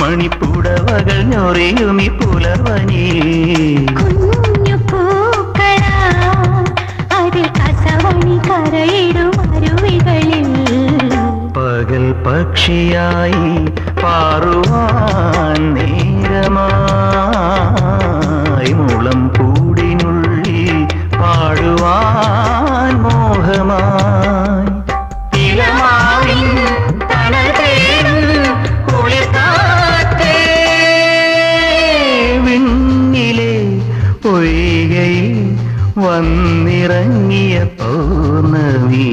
മണിപ്പുടവകൾ ഞൊറിയുമി പുലർവനി. കുഞ്ഞു പൂക്കളാ അതിൽ കസവണി കരയിടും അരുവികളിൽ. പകൽ പക്ഷിയായി പാറുവാൻ നേരമായി മുളം കൂടിനുള്ളിൽ പാടുവാൻ പൊയ്കയിൽ വന്നിറങ്ങിയ പൗർണമി